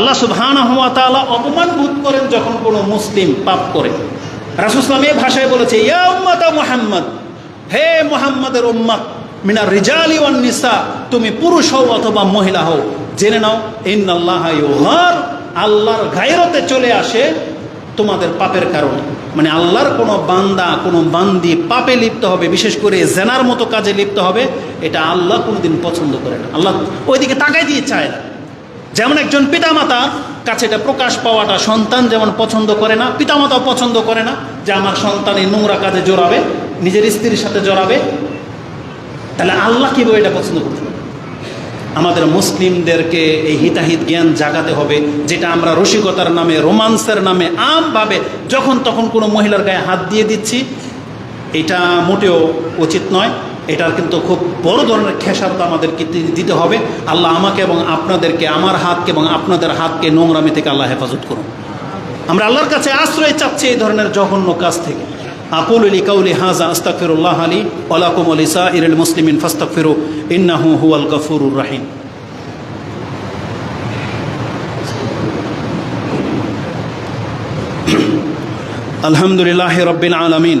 আল্লাহ তাআলা অপমান বোধ করেন যখন কোনো মুসলিম পাপ করে। রাসূলুল্লাহ এই ভাষায় বলেছে মুহাম্মদ, হে মোহাম্মদের উম্মত মিনার রিজালি নিসা, তুমি পুরুষ হও অথবা মহিলা হও, জেনে নাও, ইন্নাল্লাহ ইউহার আল্লাহর গায়রতে চলে আসে তোমাদের পাপের কারণে। মানে আল্লাহর কোনো বান্দা, কোনো বান্দি পাপে লিপ্ত হবে, বিশেষ করে জেনার মতো কাজে লিপ্ত হবে, এটা আল্লাহ কোনোদিন পছন্দ করে না। আল্লাহ ওইদিকে তাকাই দিয়ে চায় না। যেমন একজন পিতামাতা কাছে এটা প্রকাশ পাওয়াটা সন্তান যেমন পছন্দ করে না, পিতামাতাও পছন্দ করে না যে আমার সন্তান এই নোংরা কাজে জড়াবে, নিজের স্ত্রীর সাথে জড়াবে। তাহলে আল্লাহ কীভাবে এটা পছন্দ করতে আমাদের মুসলিমদেরকে এই হিতাহিত জ্ঞান জাগাতে হবে, যেটা আমরা রসিকতার নামে, রোমান্সের নামে আমভাবে যখন তখন কোনো মহিলার গায়ে হাত দিয়ে দিচ্ছি, এটা মোটেও উচিত নয়। এটার কিন্তু খুব বড় ধরনের খেসারত আমাদেরকে দিতে হবে। আল্লাহ আমাকে এবং আপনাদেরকে, আমার হাতকে এবং আপনাদের হাতকে নোংরামি থেকে আল্লাহ হেফাজত করুন। আমরা আল্লাহর কাছে আশ্রয় চাচ্ছি এই ধরনের জঘন্য কাজ থেকে। আকুল আলী কাউলি হাজা আস্তাকফিরুল্লাহ আলী ওলাকুম আলিসা ইরুল মুসলিমিন ফাস্তাকফিরু ইন্নাহু হুয়াল গফুরুর রাহিম। আলহামদুলিল্লাহ রব্বিল আলমিন।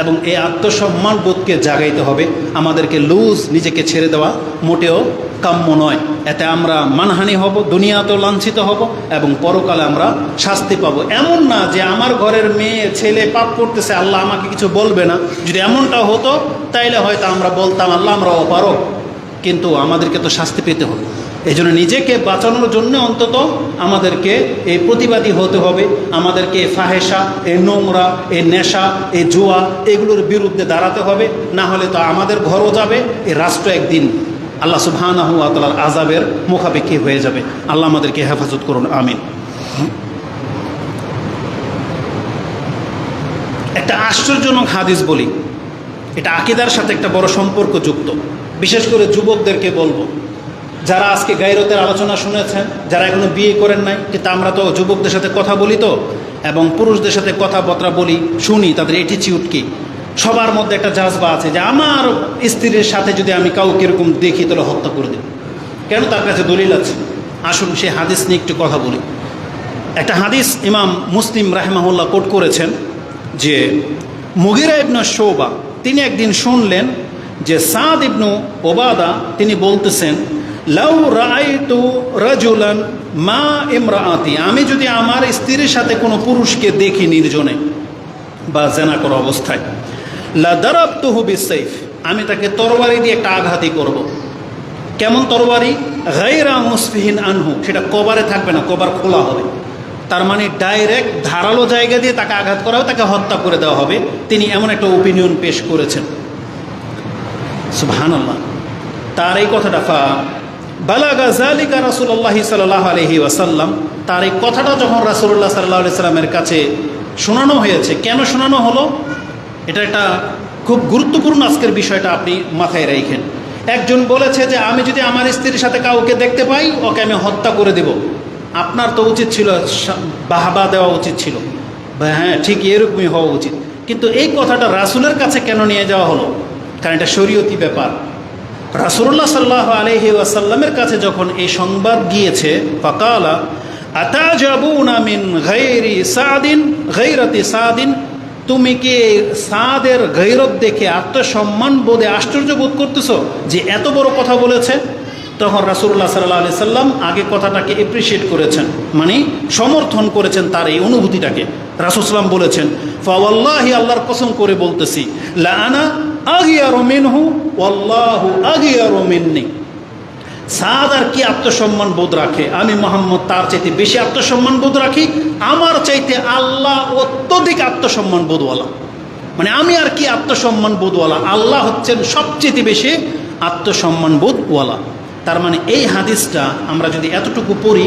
এবং এই আত্মসম্মান বোধকে জাগাইতে হবে। আমাদেরকে লুজ নিজেকে ছেড়ে দেওয়া মোটেও কাম্য নয়। এতে আমরা মানহানি হব, দুনিয়াতেও লাঞ্ছিত হব এবং পরকালে আমরা শাস্তি পাবো। এমন না যে আমার ঘরের মেয়ে, ছেলে পাপ করতেছে, আল্লাহ আমাকে কিছু বলবে না। যদি এমনটা হতো, তাইলে হয়তো আমরা বলতাম, আল্লাহ আমরা অপারক কিন্তু আমাদেরকে তো শাস্তি পেতে হবে। এই জন্য নিজেকে বাঁচানোর জন্য অন্তত আমাদেরকে এই প্রতিবাদী হতে হবে। আমাদেরকে এই ফাহেসা এই নোংরা এই নেশা এই জুয়া এগুলোর বিরুদ্ধে দাঁড়াতে হবে। না হলে তো আমাদের ঘরও যাবে এই রাষ্ট্র একদিন আল্লাহ সুবহানাহু ওয়া তাআলার আজাবের মুখাপেক্ষি হয়ে যাবে। আল্লাহ আমাদেরকে হেফাজত করুন, আমিন। একটা আশ্চর্যজনক হাদিস বলি। এটা আকিদার সাথে একটা বড় সম্পর্ক যুক্ত বিশেষ করে যুবকদেরকে বলব। যারা আজকে গাইরতের আলোচনা শুনেছেন, যারা এখনও বিয়ে করেন নাই কিন্তু আমরা তো যুবকদের সাথে কথা বলি তো, এবং পুরুষদের সাথে কথাবার্তা বলি, শুনি, তাদের এটিচিউড কি? সবার মধ্যে একটা জাজবা আছে যে আমার স্ত্রীর সাথে যদি আমি কাউকে এরকম দেখি, তাহলে হত্যা করে দেব। কেন তার কাছে দলিল আছে? আসুন সে হাদিস নিয়ে একটু কথা বলি। একটা হাদিস ইমাম মুসলিম রাহমাহুল্লাহ কোট করেছেন যে মুগিরা ইবনু শোবা, তিনি একদিন শুনলেন যে সাদ ইবনু ওবাদা, তিনি বলতেছেন লাউ রাইতু রাজুলান মা ইমরাআতি। আমি যদি আমার স্ত্রীর সাথে কোনো পুরুষকে দেখি নির্জনে বা জেনা করা অবস্থায়, লা দারাবতুহু বিসাইফ আমি তাকে তরবারি দিয়ে একটা আঘাতই করব। কেমন তরবারি? গাইরা মুসফিহিন আনহু, সেটা কবারে থাকবে না, কবার খোলা হবে। তার মানে ডাইরেক্ট ধারালো জায়গা দিয়ে তাকে আঘাত করা তাকে হত্যা করে দেওয়া হবে। তিনি এমন একটা ওপিনিয়ন পেশ করেছেন। সুবহানাল্লাহ। তার এই কথাটা ফা বালাগা জালিকা রাসুল্লাহ সাল্লাহ আলহি ওয়াসাল্লাম, তার এই কথাটা যখন রাসুল্লাহ সাল্লাহ আলি সাল্লামের কাছে শোনানো হয়েছে, কেন শোনানো হলো? এটা একটা খুব গুরুত্বপূর্ণ আজকের বিষয়টা আপনি মাথায় রেখেন। একজন বলেছে যে, আমি যদি আমার স্ত্রীর সাথে কাউকে দেখতে পাই, ওকে আমি হত্যা করে দেব। আপনার তো উচিত ছিল বাহাবা দেওয়া উচিত ছিল। হ্যাঁ ঠিক এরকমই হওয়া উচিত। কিন্তু এই কথাটা রাসুলের কাছে কেন নিয়ে যাওয়া হলো? কারণ এটা শরীয়তি ব্যাপার। রাসুল্লাহ সাল্লাহ আলহি ওয়াসাল্লামের কাছে যখন এই সংবাদ গিয়েছে, ফকালা, আতাজাবুনা মিন গৈরি সাদিন গৈরতি সাদিন, তুমি কি সাদের গৈরত দেখে আত্মসম্মান বোধে আশ্চর্য বোধ করতেছো যে এত বড় কথা বলেছে? তখন রাসুল্লাহ সাল্লাহ আলি সাল্লাম আগে কথাটাকে এপ্রিসিয়েট করেছেন মানে সমর্থন করেছেন তার এই অনুভূতিটাকে। রাসুলসাল্লাম বলেছেন ফাওয়াল্লাহি আল্লাহর কসম করে বলতেছি লানা আর কি আত্মসম্মান বোধ রাখে? আমি মোহাম্মদ তার চাইতে বেশি আত্মসম্মান বোধ রাখি, আমার চাইতে আল্লাহ অত্যধিক আত্মসম্মান বোধওয়ালা। মানে আমি আর কি আত্মসম্মান বোধওয়ালা? আল্লাহ হচ্ছেন সবচেয়ে বেশি আত্মসম্মান বোধওয়ালা। তার মানে এই হাদিসটা আমরা যদি এতটুকু পড়ি,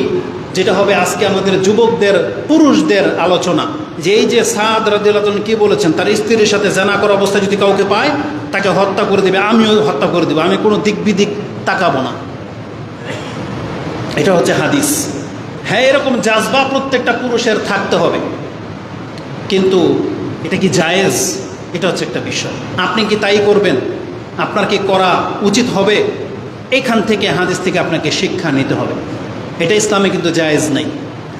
যেটা হবে আজকে আমাদের যুবকদের, পুরুষদের আলোচনা। যে এই যে সাদ রাদিয়াল্লাহু তাআলা কি বলেছেন, তার স্ত্রীর সাথে জানা করা অবস্থায় যদি কাউকে পায়, তাকে হত্যা করে দেবে, আমিও হত্যা করে দেবো, আমি কোনো দিক বিদিক তাকাবো না। এটা হচ্ছে হাদিস। হ্যাঁ এরকম জাজবা প্রত্যেকটা পুরুষের থাকতে হবে। কিন্তু এটা কি জায়েজ? এটা হচ্ছে একটা বিষয়। আপনি কি তাই করবেন? আপনার কি করা উচিত হবে? এখান থেকে হাদিস থেকে আপনাকে শিক্ষা নিতে হবে। এটা ইসলামে কিন্তু জায়েজ নেই।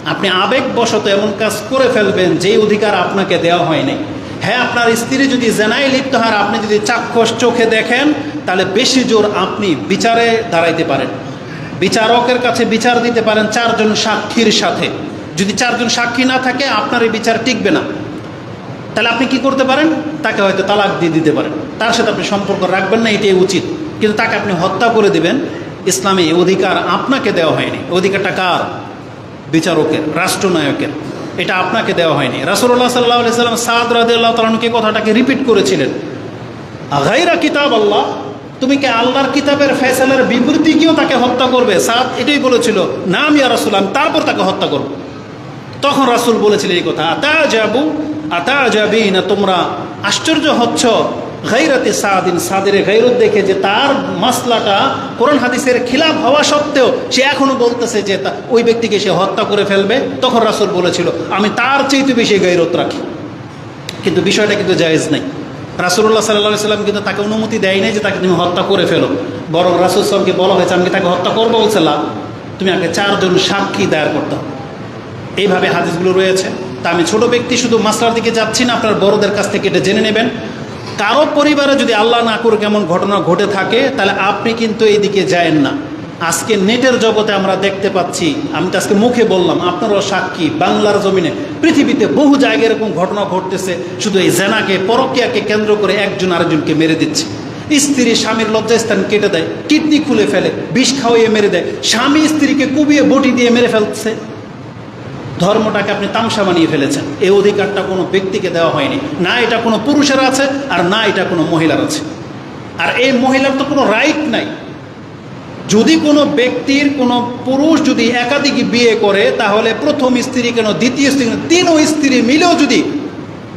আপনি আবেগবশত এমন কাজ করে ফেলবেন যে অধিকার আপনাকে দেওয়া হয়নি। হ্যাঁ আপনার স্ত্রী যদি জেনাই লিপ্ত হয় আপনি যদি চাক্ষুষ চোখে দেখেন, তাহলে বেশি জোর আপনি বিচারে দাঁড়াইতে পারেন। বিচারকের কাছে বিচার দিতে পারেন চারজন সাক্ষীর সাথে। যদি চারজন সাক্ষী না থাকে, আপনার এই বিচার টিকবে না। তাহলে আপনি কি করতে পারেন? তাকে হয়তো তালাক দিয়ে দিতে পারেন। তার সাথে আপনি সম্পর্ক রাখবেন না, এটাই উচিত। কিন্তু তাকে আপনি হত্যা করে দিবেন। ইসলামে অধিকার আপনাকে দেওয়া হয়নি। অধিকারটা কার? বিচারকের, রাষ্ট্রনায়কের। এটা আপনাকে দেওয়া হয়নি। রাসুল্লাহ সাল্লাহ সাল্লাম সাদ রাদিল্লাহ তালকে কথাটাকে রিপিট করেছিলেন। আগাইরা কিতাব আল্লাহ, তুমি কি আল্লাহর কিতাবের ফেসালের বিবৃতি কিও তাকে হত্যা করবে? সাদ এটাই বলেছিল, নাম ইয়া রাসুলাম তারপর তাকে হত্যা করব। তখন রাসুল বলেছিলেন এই কথা আতা যাবু আতা যাবি না তোমরা আশ্চর্য হচ্ছ গাইরাতে সাদিন সাদের গাইরত দেখে যে তার মাসলাটা কোরআন হাদিসের খিলাফ হওয়া সত্ত্বেও সে এখনও বলতেছে যে ওই ব্যক্তিকে সে হত্যা করে ফেলবে। তখন রাসুল বলেছিল আমি তার চাইতে বেশি গাইরত রাখি। কিন্তু বিষয়টা কিন্তু জায়েজ নাই। রাসুল্লাহ সাল্লাহ সাল্লাম কিন্তু তাকে অনুমতি দেয় নাই যে তাকে তুমি হত্যা করে ফেলো। বরং রাসুল সাল্লামকে বলা হয়েছে আমি তাকে হত্যা করব? বলছে "না, তুমি আগে চারজন সাক্ষী দায়ের করতে হবে। এইভাবে হাদিসগুলো রয়েছে। তা আমি ছোট ব্যক্তি শুধু মাসলার দিকে যাচ্ছি না আপনার বড়দের কাছ থেকে এটা জেনে নেবেন। কারও পরিবারে যদি আল্লাহ না করুক এমন ঘটনা ঘটে থাকে, তাহলে আপনি কিন্তু এই দিকে যায়েন না। আজকে নেটের জগতে আমরা দেখতে পাচ্ছি, আমি তো আজকে মুখে বললাম, আপনারও সাক্ষী, বাংলার জমিনে, পৃথিবীতে বহু জায়গায় এরকম ঘটনা ঘটতেছে, শুধু এই জেনাকে, পরকিয়াকে কেন্দ্র করে একজন আরেকজনকে মেরে দিচ্ছে। স্ত্রী স্বামীর লজ্জাস্থান কেটে দেয়, কিডনি খুলে ফেলে, বিষ খাওয়িয়ে মেরে দেয়, স্বামী স্ত্রীকে কুবিয়ে বটি দিয়ে মেরে ফেলছে। ধর্মটাকে আপনি তামসা বানিয়ে ফেলেছেন। এই অধিকারটা কোনো ব্যক্তিকে দেওয়া হয়নি। না এটা কোনো পুরুষের আছে, আর না এটা কোনো মহিলার আছে। আর এই মহিলার তো কোনো রাইট নাই। যদি কোনো ব্যক্তির, কোনো পুরুষ যদি একাধিক বিয়ে করে, তাহলে প্রথম স্ত্রী কেন দ্বিতীয় স্ত্রী তিনও স্ত্রী মিলেও যদি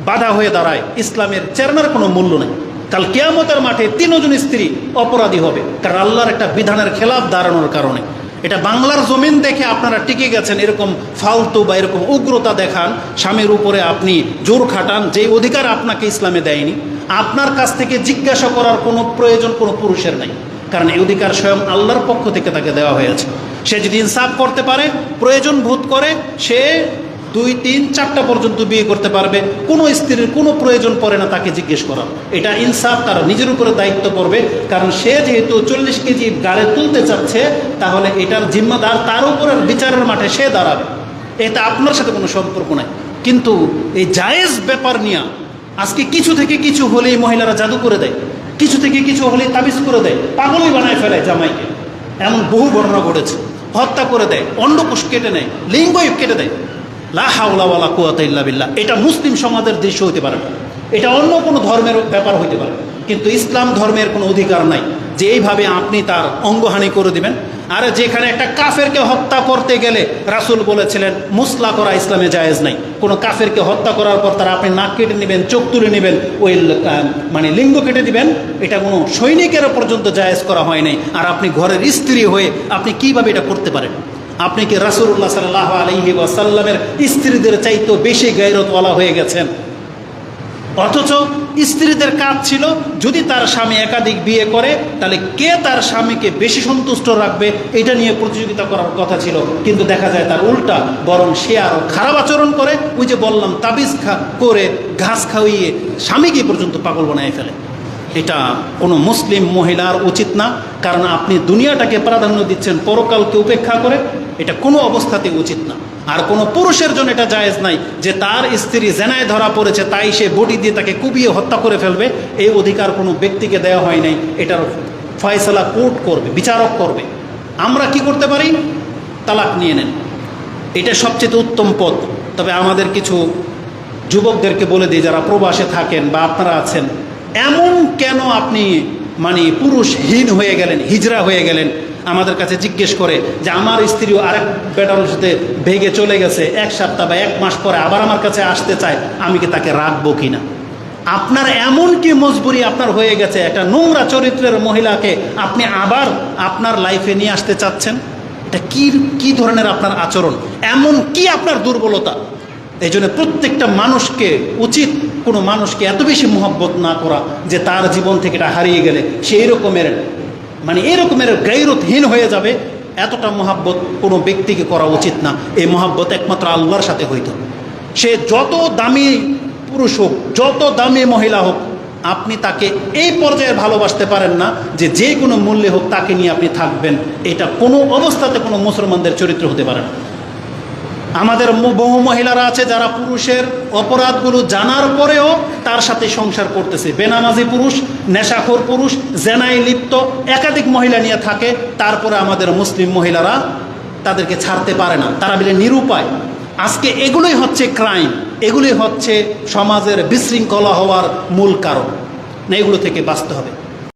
বাধা হয়ে দাঁড়ায়, ইসলামের চেরনার কোনো মূল্য নেই। কাল কেয়ামতের মাঠে তিনজন স্ত্রী অপরাধী হবে। কারণ আল্লাহর একটা বিধানের খেলাফ দাঁড়ানোর কারণে। এটা বাংলার জমিন দেখে আপনারা টিকে গেছেন, এরকম ফালতু বা এরকম উগ্রতা দেখান, স্বামীর উপরে আপনি জোর খাটান যে অধিকার আপনাকে ইসলামে দেয়নি। আপনার কাছ থেকে জিজ্ঞাসা করার কোনো প্রয়োজন কোনো পুরুষের নাই। কারণ এই অধিকার স্বয়ং আল্লাহর পক্ষ থেকে তাকে দেওয়া হয়েছে। সে যদি ইনসাফ করতে পারে, প্রয়োজন বোধ করে, সে দুই, তিন, চারটা পর্যন্ত বিয়ে করতে পারবে, কোনো স্ত্রীর কোনো প্রয়োজন পড়ে না তাকে জিজ্ঞেস করা। এটা ইনসাফ, তার নিজের উপরে দায়িত্ব পড়বে, কারণ সে যেহেতু চল্লিশ কেজি গাড়ে তুলতে চাচ্ছে, তাহলে এটার জিম্মাদার তার উপরের বিচারের মাঠে সে দাঁড়াবে। এটা আপনার সাথে কোনো সম্পর্ক নাই। কিন্তু এই জায়েজ ব্যাপার নিয়ে আজকে কিছু থেকে কিছু হলেই মহিলারা জাদু করে দেয়, কিছু থেকে কিছু হলেই তাবিজ করে দেয়, পাগলই বানায় ফেলায় জামাইকে। এমন বহু ঘটনা ঘটেছে। হত্যা করে দেয়, অন্ডকোষ কেটে নেয়, লিঙ্গই কেটে দেয়। লা হাওলা ওয়ালা কুয়াতা ইল্লা বিল্লাহ। এটা মুসলিম সমাজের দৃশ্য হতে পারে। এটা অন্য কোনো ধর্মের ব্যাপার হতে পারে। কিন্তু ইসলাম ধর্মের কোনো অধিকার নাই। যে এইভাবে আপনি তার অঙ্গহানি করে দিবেন, আর যেখানে একটা কাফেরকে হত্যা করতে গেলে রাসূল বলেছিলেন, মুসলা করা ইসলামে জায়েজ নাই। কোনো কাফেরকে হত্যা করার পর তারা আপনি নাক কেটে নেবেন, চোখ তুলে নেবেন, ওই মানে লিঙ্গ কেটে দিবেন। এটা কোনো সৈনিকের পর্যন্ত জায়েজ করা হয় নাই। আর আপনি ঘরের স্ত্রী হয়ে আপনি কীভাবে এটা করতে পারেন? আপনি কি রাসুল্লাহ সাল্লাহ আলহি ওয়াসাল্লামের স্ত্রীদের চাইতেও বেশি গাইরতওয়ালা হয়ে গেছেন? অথচ স্ত্রীদের কাজ ছিল, যদি তার স্বামী একাধিক বিয়ে করে, তাহলে কে তার স্বামীকে বেশি সন্তুষ্ট রাখবে? এটা নিয়ে প্রতিযোগিতা করার কথা ছিল। কিন্তু দেখা যায় তার উল্টা, বরং সে আরও খারাপ আচরণ করে। ওই যে বললাম, তাবিজ খা, করে ঘাস খাওয়িয়ে স্বামীকে পর্যন্ত পাগল বানায় ফেলে। এটা কোনো মুসলিম মহিলার উচিত না, কারণ আপনি দুনিয়াটাকে প্রাধান্য দিচ্ছেন পরকালকে উপেক্ষা করে। এটা কোনো অবস্থাতে উচিত না। আর কোনো পুরুষের জন্য এটা জায়েজ নাই যে তার স্ত্রী জেনায় ধরা পড়েছে, তাই সে বডি দিয়ে তাকে কুবিয়ে হত্যা করে ফেলবে। এই অধিকার কোনো ব্যক্তিকে দেওয়া হয় নাই। এটার ফয়সলা কোর্ট করবে, বিচারক করবে। আমরা কি করতে পারি? তালাক নিয়ে নেন। এটা সবচেয়ে উত্তম পথ। তবে আমাদের কিছু যুবকদেরকে বলে দিই, যারা প্রবাসে থাকেন বা আপনারা আছেন, এমন কেন আপনি মানে পুরুষহীন হয়ে গেলেন হিজরা হয়ে গেলেন? আমাদের কাছে জিজ্ঞেস করে যে আমার স্ত্রীও আরেক বেটার সাথে ভেগে চলে গেছে, এক সপ্তাহ বা এক মাস পরে আবার আমার কাছে আসতে চায়, আমি কি তাকে রাখব কি না আপনার এমন কি মজবুরি আপনার হয়ে গেছে, একটা নোংরা চরিত্রের মহিলাকে আপনি আবার আপনার লাইফে নিয়ে আসতে চাচ্ছেন? এটা কি কি ধরনের আপনার আচরণ? এমন কি আপনার দুর্বলতা? এই জন্য প্রত্যেকটা মানুষকে উচিত কোনো মানুষকে এত বেশি মোহব্বত না করা যে তার জীবন থেকে এটা হারিয়ে গেলে সেই রকমের মানে এরকমের গৈরতহীন হয়ে যাবে, এতটা মহাব্বত কোনো ব্যক্তিকে করা উচিত না। এই মহাব্বত একমাত্র আল্লাহর সাথে হইত। সে যত দামি পুরুষ হোক, যত দামি মহিলা হোক, আপনি তাকে এই পর্যায়ে ভালোবাসতে পারেন না যে যে কোনো মূল্যে হোক তাকে নিয়ে আপনি থাকবেন। এটা কোনো অবস্থাতে কোনো মুসলমানদের চরিত্র হতে পারে না। আমাদের বহু মহিলারা আছে যারা পুরুষের অপরাধগুলো জানার পরেও তার সাথে সংসার করতেছে। বেনামাজি পুরুষ, নেশাখোর পুরুষ, জেনায় লিপ্ত একাধিক মহিলা নিয়ে থাকে। তারপরে আমাদের মুসলিম মহিলারা তাদেরকে ছাড়তে পারে না। তারা মিলে নিরুপায়। আজকে এগুলোই হচ্ছে ক্রাইম। এগুলোই হচ্ছে সমাজের বিশৃঙ্খলা হওয়ার মূল কারণ। না, এগুলো থেকে বাঁচতে হবে।